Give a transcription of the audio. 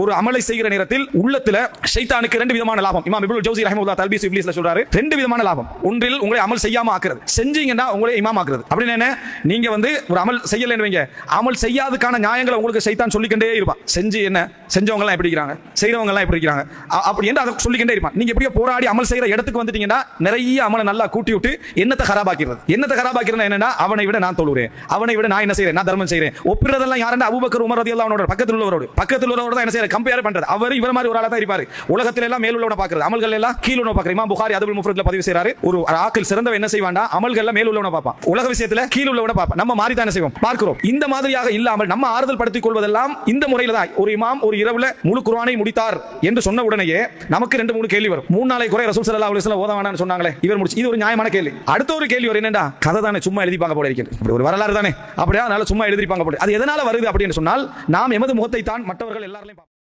ஒரு அமலை செய்கிற நேரத்தில் உள்ளத்துல ஷைத்தானுக்கு ரெண்டு விதமான லாபம். இமாம் இப்னு ஜௌசி ரஹிமஹுல்லாஹ் தல்பீஸ் இப்லீஸ்ல சொல்றாரு. ரெண்டு விதமான லாபம். ஒன்றில் உங்களை அமல் செய்யாம ஆக்குறது. செஞ்சீங்கன்னா உங்களை இமாம் ஆக்குறது. அப்படின்னு என்ன? நீங்க வந்து ஒரு அமல் செய்யலைன்னு வைங்க. அமல் செய்யாதுக்கான நியாயங்களை உங்களுக்கு சைத்தான் சொல்லிக்கிட்டே இருப்பான். செஞ்சு என்ன? செஞ்சவங்க எல்லாம் எப்படி இருக்கிறாங்க? செய்யறவங்க எல்லாம் எப்படி இருக்கிறாங்க? அப்படி என்று அதை சொல்லிக்கிட்டே இருப்பான். நீங்க எப்படியோ போராடி அமல் செய்யற இடத்துக்கு வந்துட்டீங்கன்னா நிறைய அமலை நல்லா கூட்டி விட்டு என்னத்தை ஹராபாக்கிறது என்னத்தை ஹராபாக்கிறது என்னன்னா அவனை விட நான் தொழுறேன் அவனை விட நான் என்ன செய்யறேன் நான் தர்மம் செய்யறேன் ஒப்பிடுறதெல்லாம் யாருன்னா? அபுபக்கர் உமர் ரதியல்லாஹு அவனோட பக்கத்தில் உள்ளவரோடு. பக்கத்தில் உள்ளவரோட என்ன செய்யற கம்பேர் பண்றது. அவர் இவர் மாதிரி ஒரு ஆளா தான் இருப்பாரு. உலகத்துல எல்லாம் மேல் உள்ளவன பாக்குறது அமல்கள் எல்லாம் கீழ் உணவு பாக்குறது இமாம் புகாரி அதுல் முஃபரத்ல பதிவு செய்றாரு. ஒரு ஆக்கள் சிறந்தவன் என்ன செய்வான்டா? அமல்கள்ல மேல் உள்ளவன பார்ப்பான். உலக விஷயத்துல கீழ் உள்ளவன பார்ப்பான். நம்ம மாறி தான் செய்வோம். பார்க்கிறோம். இந்த மாதிரியாக இல்லாமல் நம்ம ஆறுதல் படுத்திக் கொள்வதெல்லாம் இந்த முறையில தான். ஒரு இமாம் ஒரு இரவுல முழு குர்ஆனை முடித்தார் என்று சொன்ன உடனேயே நமக்கு ரெண்டு மூணு கேள்வி வரும். மூணு நாளை குறை ரசூல் சல்லா அலுவலம் வஸல்லம் ஓத வேணாம்னு சொன்னாங்களே இவர் முடிச்சு. இது ஒரு நியாயமான கேள்வி. அடுத்த ஒரு கேள்வி வரும். என்னடா? கதை தானே சும்மா எழுதிப்பாங்க போல இருக்கிறது ஒரு வரலாறு தானே. அப்படியா அதனால சும்மா எழுதிப்பாங்க போல அது எதனால வருது அப்படின்னு சொன்னால் நாம் எமது முகத்தை தான் மற்றவர்கள் எல்லாரையும்